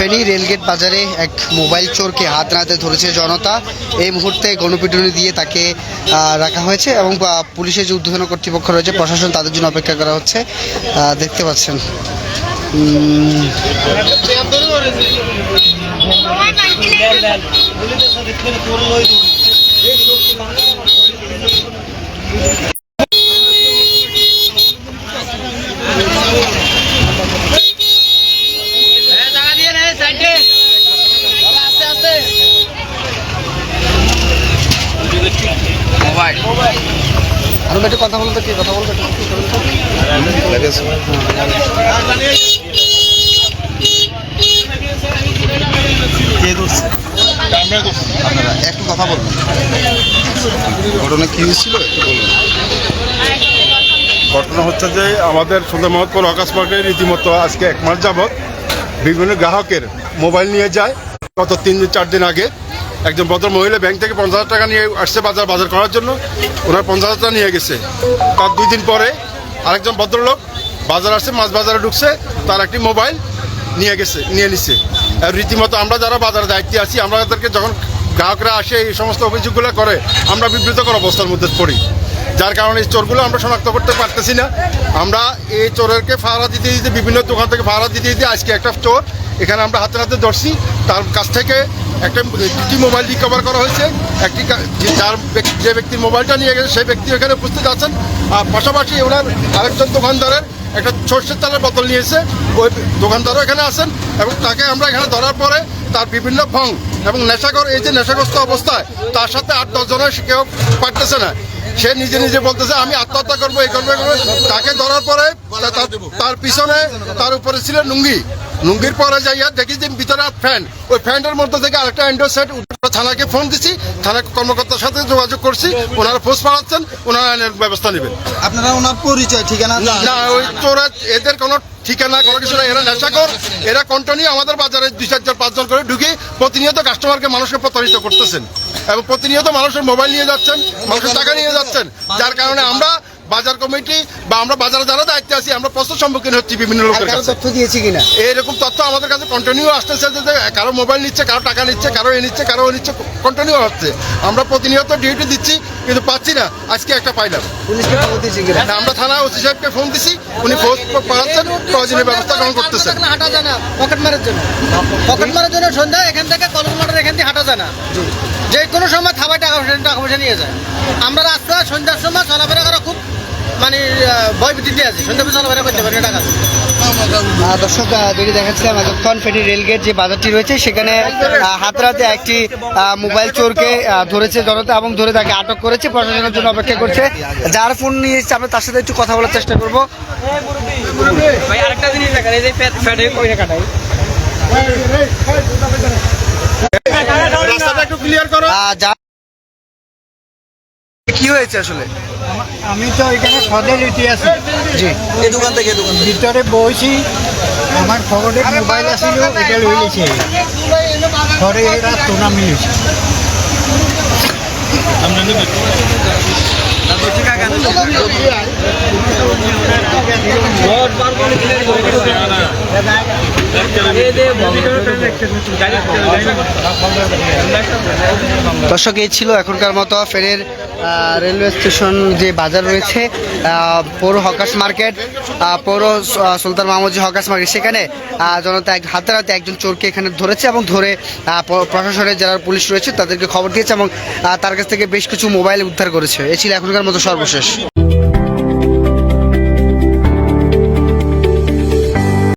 Feni rail gate বাজারে এক mobile চোরকে হাত নাতে ধরেছে জনতা। এই মুহূর্তে গণপিটুনি দিয়ে তাকে রাখা হয়েছে এবং পুলিশের যে উদ্বোধন কর্তৃপক্ষ রয়েছে, প্রশাসন তাদের জন্য অপেক্ষা করা হচ্ছে। দেখতে পাচ্ছেন। উম, একটু কথা বলতে কি? কথা বলতে একটু কথা বলবেন ঘটনা কি হয়েছিল? একটু বলবেন ঘটনা হচ্ছে যে আমাদের সুন্দর মহৎপুর আকাশ পার্কে রীতিমতো আজকে এক মাস যাবৎ বিভিন্ন গ্রাহকের মোবাইল নিয়ে যায়। গত তিন দিন চার দিন আগে একজন ভদ্র মহিলা ব্যাংক থেকে পঞ্চাশ টাকা নিয়ে আসছে বাজার বাজার করার জন্য। ওনার পঞ্চাশ টাকা নিয়ে গেছে। তার দুই দিন পরে আরেকজন ভদ্রলোক বাজার আসছে, মাছ বাজারে ঢুকছে, তার একটি মোবাইল নিয়ে গেছে, নিয়ে নিছে। আর রীতিমতো আমরা যারা বাজারে দায়িত্বে আছি, আমরা তাদেরকে যখন গ্রাহকরা আসে, এই সমস্ত অভিযোগগুলো করে, আমরা বিব্রতকর অবস্থার মধ্যে পড়ি। যার কারণে এই চোরগুলো আমরা শনাক্ত করতে পারতেছি না। আমরা এই চোরেরকে ফাড়া দিতে দিতে বিভিন্ন দোকান থেকে ফাড়া দিতে দিতে আজকে একটা চোর এখানে আমরা হাতে হাতে ধরছি। তার কাছ থেকে একটা দুটি মোবাইল রিকভার করা হয়েছে। একটি যার যে ব্যক্তির মোবাইলটা নিয়ে গেছে, সেই ব্যক্তি এখানে উপস্থিত আছেন। আর পাশাপাশি ওনার আরেকজন দোকানদারের একটা সর্ষের তেলের বোতল নিয়েছে ওই দোকানদারও এখানে আছেন এবং তাকে আমরা এখানে ধরার পরে তার বিভিন্ন ভং এবং নেশাগর এই যে নেশাগ্রস্ত অবস্থায়, তার সাথে আট দশজনের কেউ পারতেছে না। সে নিজে নিজে বলতেছে, আমি আত্মহত্যা করব, এই করব। তাকে ধরার পরে তার পিছনে তার উপরে ছিল লুঙ্গি। লুঙ্গির পরে যাইয়া দেখি যে ভিতরে ফ্যান। ওই ফ্যানটার মধ্যে থেকে আরেকটা অ্যান্ড্রয়েড সেট থানাকে ফোন দিছি। থানা কর্মকর্তার সাথে যোগাযোগ করছি। ওনারা ফোর্স পাঠাচ্ছেন ওনারা ব্যবস্থা নেবেন। আপনারা ওনার পরিচয় ঠিকানা না ওই চোরা এদের কোনো ঠিকানা কোনো কিছু না এরা নেশাকর এরা কন্টিনিউ আমাদের বাজারে দুই চারজন পাঁচজন করে ঢুকে প্রতিনিয়ত কাস্টমারকে মানুষকে প্রতারিত করতেছেন। এবং প্রতিনিয়ত মানুষের মোবাইল নিয়ে যাচ্ছেন মানুষের টাকা নিয়ে যাচ্ছেন। যার কারণে আমরা বাজার কমিটি বা আমরা বাজারে যারা দায়িত্বে আছি আমরা প্রচুর সম্মুখীন হচ্ছি বিভিন্ন লোকের কাছে। তথ্য দিয়েছি কিনা? এইরকম তথ্য আমাদের কাছে কন্টিনিউ আসতেছে যে যে কারও মোবাইল নিচ্ছে কারও টাকা নিচ্ছে কারও এ নিচ্ছে কারও ও নিচ্ছে কন্টিনিউ হচ্ছে। আমরা প্রতিনিয়ত ডিউটি দিচ্ছি কিন্তু পাচ্ছি না। আজকে একটা পাইলাম। না, আমরা থানা ওসি সাহেবকে ফোন দিছি উনি ফোন পাঠাচ্ছেন প্রয়োজনীয় ব্যবস্থা গ্রহণ করতেছেন। হাঁটা যায় না পকেট মারার জন্য। পকেট মারার জন্য সন্ধ্যা এখান থেকে কলেজ মারার এখান থেকে হাঁটা যায় না। যে কোনো সময় থাবায় টাকা পয়সা টাকা পয়সা নিয়ে যায়। আমরা রাস্তা সন্ধ্যার সময় চলাফেরা করা খুব মানে ভয় ভীতিতে আছি। সন্ধ্যা চলাফেরা করতে পারি টাকা দর্শক যেটি দেখাচ্ছিলাম এতক্ষণ ফেনী রেলগেট যে বাজারটি রয়েছে সেখানে আহ, হাতে হাতে একটি মোবাইল চোরকে ধরেছে জনতা এবং ধরে তাকে আটক করেছে প্রশাসনের জন্য অপেক্ষা করছে। যার ফোন নিয়ে এসেছে আমরা তার সাথে একটু কথা বলার চেষ্টা করব। ভাই আরেকটা জিনিস দেখেন এই যে ফ্যাটে কাটাই রাস্তাটা একটু ক্লিয়ার করো আহ, যা কি হয়েছে আসলে? আমি তো এখানে সদর ইতি আছি। জি। এই দোকান থেকে দোকান ভিতরে বসি আমার পকেটে মোবাইল আছিল এটা লৈ লৈছে ঘরে এরা তোনা মিলিছে। দর্শক, এই ছিল এখনকার মতো ফেরের রেলওয়ে স্টেশন যে বাজার রয়েছে পৌর হকার্স মার্কেট পৌর সুলতান মাহমুদ যে হকার্স মার্কেট, সেখানে জনতা এক হাতে হাতে একজন চোরকে এখানে ধরেছে এবং ধরে প্রশাসনের যারা পুলিশ রয়েছে তাদেরকে খবর দিয়েছে এবং তার কাছ থেকে বেশ কিছু মোবাইল উদ্ধার করেছে। এ ছিল এখনকার মতো সর্বশেষ।